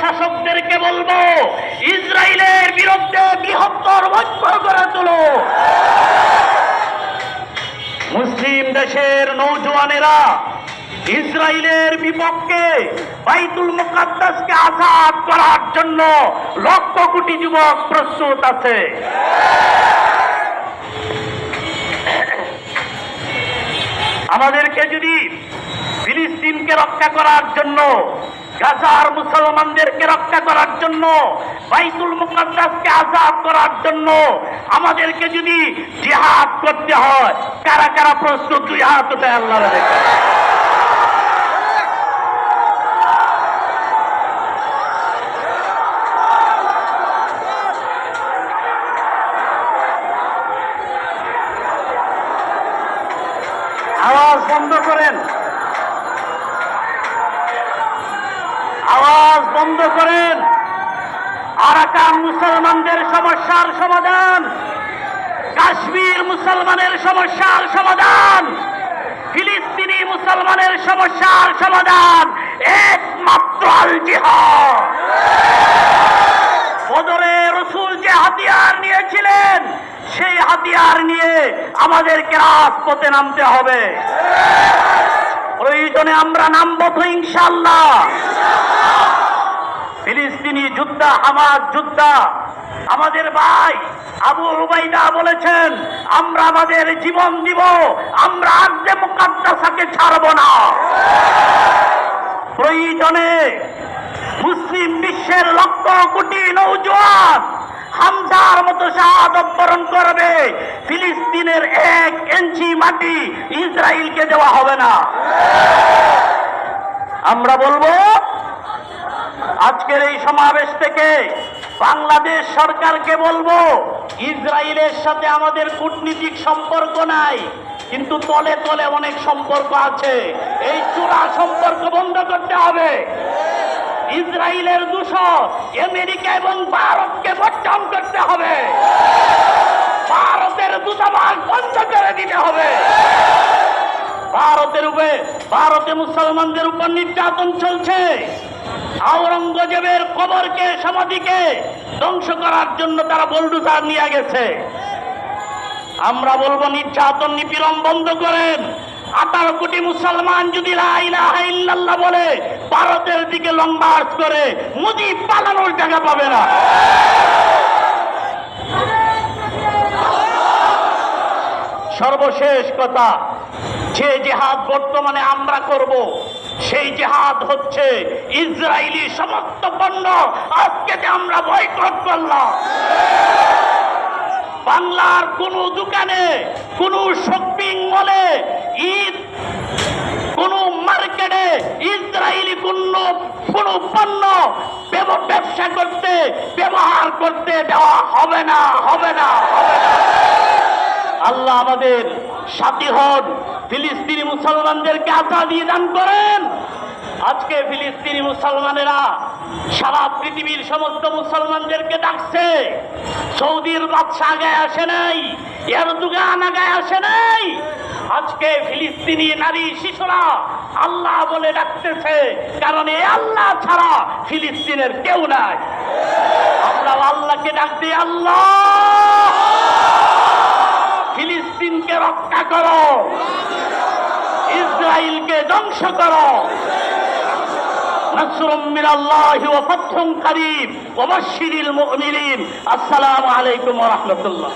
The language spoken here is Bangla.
শাসকদেরকে বলব, ইসরায়েলের বিরুদ্ধে বৃহত্তর ঐক্য করে তোলো। মুসলিম দেশের নৌজওয়ানেরা ইসরায়েলের বিপক্ষে বাইতুল মুকাদ্দাসকে আজাদ করার জন্য লক্ষ কোটি যুবক প্রস্তুত আছে। আমাদেরকে যদি ফিলিস্তিনকে রক্ষা করার জন্য গাজার মুসলমানদেরকে রক্ষা করার জন্য, বাইতুল মুকাদ্দাসকে আজাদ করার জন্য আমাদেরকে যদি জিহাদ করতে হয়, কারা কারা প্রস্তুত দুই হাত উঠায় আল্লাহ আওয়াজ বন্ধ করেন। আওয়াজ বন্ধ করেন। আরাকান মুসলমানদের সমস্যার সমাধান। কাশ্মীর মুসলমানের সমস্যার সমাধান। ফিলিস্তিনি মুসলমানের সমস্যার সমাধান। একমাত্র আল বদরে রসুল যে হাতিয়ার নিয়েছিলেন, সেই হাতিয়ার নিয়ে আমাদেরকে রাজপথে নামতে হবে। প্রয়োজনে আমরা নামবো তো ইনশাল্লাহ ফিলিস্তিনি যোদ্ধা হামাজ যোদ্ধা, আমাদের ভাই আবু রুবাইদা বলেছেন, আমরা আমাদের জীবন দিব, আমরা আর্জে মুকাদ্দাসাকে ছাড়ব না। প্রয়োজনে মুসলিম বিশ্বের লক্ষ কোটি নৌজওয়ান হামজার মতো শাহাদত বরণ করবে, ফিলিস্তিনের এক ইঞ্চি মাটি ইসরায়েলকে দেওয়া হবে না। আমরা বলব আজকের এই সমাবেশ থেকে বাংলাদেশ সরকারকে বলব, ইসরায়েলের সাথে আমাদের কূটনীতিক সম্পর্ক নাই, কিন্তু তলে তলে অনেক সম্পর্ক আছে। এই চূড়া সম্পর্ক বন্ধ করতে হবে। ইসরায়েলের দূষণ আমেরিকা এবং ভারতকে বর্জন করতে হবে। ভারতের দূতাবাস বন্ধ করে দিতে হবে। ভারতের উপরে, ভারতে মুসলমানদের উপর নির্যাতন চলছে। আওরঙ্গজেবের কবরকে, সমাধিকে ধ্বংস করার জন্য তারা বল্ডুজার নিয়ে গেছে। আমরা বলব, নির্যাতন, নিপীড়ন বন্ধ করেন। আঠারো কোটি মুসলমান যদি বলে, ভারতের দিকে লং মার্চ করে, মুদি পালানোর জায়গা পাবে না। সর্বশেষ কথা, যে জেহাদ বর্তমানে আমরা করব সেই জেহাদ হচ্ছে ইসরায়েলি সমস্ত পণ্য। আজকে যে আমরা বয়কট করলাম, বাংলার কোন দোকানে, কোন শপিং মলে ঈদ, কোন মার্কেটে ইসরায়েলি পণ্য, কোন পণ্য ব্যবসা করতে, ব্যবহার করতে দেওয়া হবে না হবে না হবে না। আল্লাহ আমাদের সাথী হন। ফিলিস্তিনি মুসলমানদেরকে আজাদি দান করেন। আজকে ফিলিস্তিনি মুসলমানেরা সারা পৃথিবীর সমস্ত মুসলমানদেরকে ডাকছে। সৌদির বাদশা আগায় আসে নাই এর দুগান আগায় আসে নাই। আজকে ফিলিস্তিনি নারী শিশুরা আল্লাহ বলে ডাকতেছে, কারণ এ আল্লাহ ছাড়া ফিলিস্তিনের কেউ নাই। আমরা আল্লাহকে ডাক দিই, আল্লাহ! রক্ষা করো। ইসরায়েলকে ধ্বংস করো। আসসালামু আলাইকুম রাহমাতুল্লাহ।